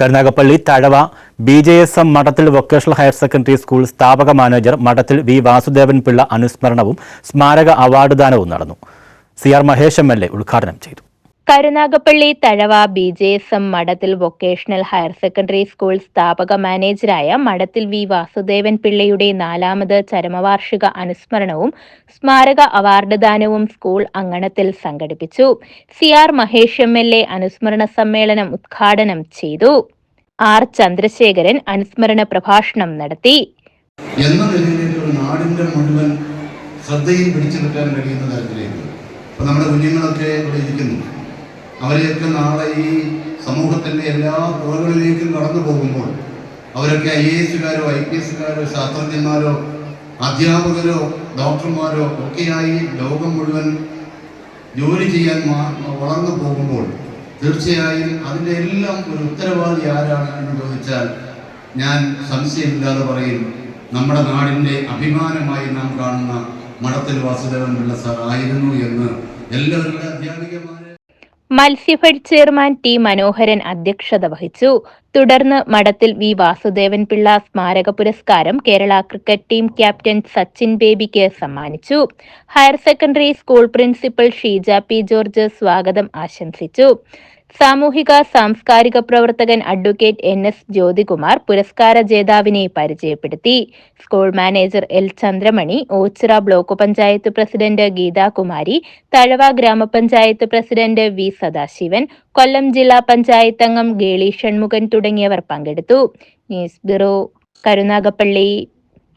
Karunagappally Thazhava B J S M Madathil vocational higher secondary school സ്ഥാപക manager Madathil V Vasudevan Pillai അനുസ്മരണവും സ്മാരക award ദാനവും നടന്നു. C R Mahesh M L A ഉദ്ഘാടനം ചെയ്തു. Karunagappally Thazhava B J S M Madathil vocational higher secondary school സ്ഥാപക മാനേജരായ മഠത്തിൽ വി വാസുദേവൻ പിള്ളയുടെ നാലാമത് ചരമവാർഷിക അനുസ്മരണവും സ്മാരക അവാർഡ് ദാനവും സ്കൂൾ അങ്കണത്തിൽ സംഘടിപ്പിച്ചു. C R Mahesh M L A അനുസ്മരണ സമ്മേളനം ഉദ്ഘാടനം ചെയ്തു. ആർ ചന്ദ്രശേഖരൻ അനുസ്മരണ പ്രഭാഷണം നടത്തി. എന്ന പിടിച്ചു പറ്റാൻ കഴിയുന്ന തരത്തിലേക്ക്. നമ്മുടെ കുഞ്ഞുങ്ങളൊക്കെ ഇവിടെ ഇരിക്കുന്നു. അവരെയൊക്കെ നാളെ ഈ സമൂഹത്തിന്റെ എല്ലാ പുറകളിലേക്കും കടന്നു പോകുമ്പോൾ അവരൊക്കെ ഐ എ എസുകാരോ ഐ പി എസുകാരോ ശാസ്ത്രജ്ഞന്മാരോ അധ്യാപകരോ ഡോക്ടർമാരോ ഒക്കെയായി ലോകം മുഴുവൻ ജോലി ചെയ്യാൻ വളർന്നു പോകുമ്പോൾ തീർച്ചയായും അതിന്റെ എല്ലാം ഒരു ഉത്തരവാദി ആരാണ് എന്ന് ചോദിച്ചാൽ ഞാൻ സംശയമില്ലാതെ പറയും നമ്മുടെ നാടിന്റെ അഭിമാനമായി നാം കാണുന്ന മഠത്തിൽ വാസുദേവൻ പിള്ള സാർ ആയിരുന്നു എന്ന്. എല്ലാവരുടെ അധ്യാപികമാരെ മത്സ്യഫെഡ് ചെയർമാൻ ടി മനോഹരൻ അധ്യക്ഷത വഹിച്ചു. തുടർന്ന് മഠത്തിൽ വി വാസുദേവൻ പിള്ള സ്മാരക പുരസ്കാരം Kerala cricket team captain Sachin ബേബിക്ക് സമ്മാനിച്ചു. Higher secondary school principal Sheeja P George സ്വാഗതം ആശംസിച്ചു. സാമൂഹിക സാംസ്കാരിക പ്രവർത്തകൻ അഡ്വക്കേറ്റ് എൻ എസ് ജ്യോതികുമാർ പുരസ്കാര ജേതാവിനെ പരിചയപ്പെടുത്തി. School manager L Chandramani Oachira block panchayat president Geethakumari Thazhava ഗ്രാമപഞ്ചായത്ത് പ്രസിഡന്റ് വി സദാശിവൻ കൊല്ലം ജില്ലാ പഞ്ചായത്ത് അംഗം ഗേളി ഷൺമുഖൻ തുടങ്ങിയവർ പങ്കെടുത്തു. News bureau Karunagappally.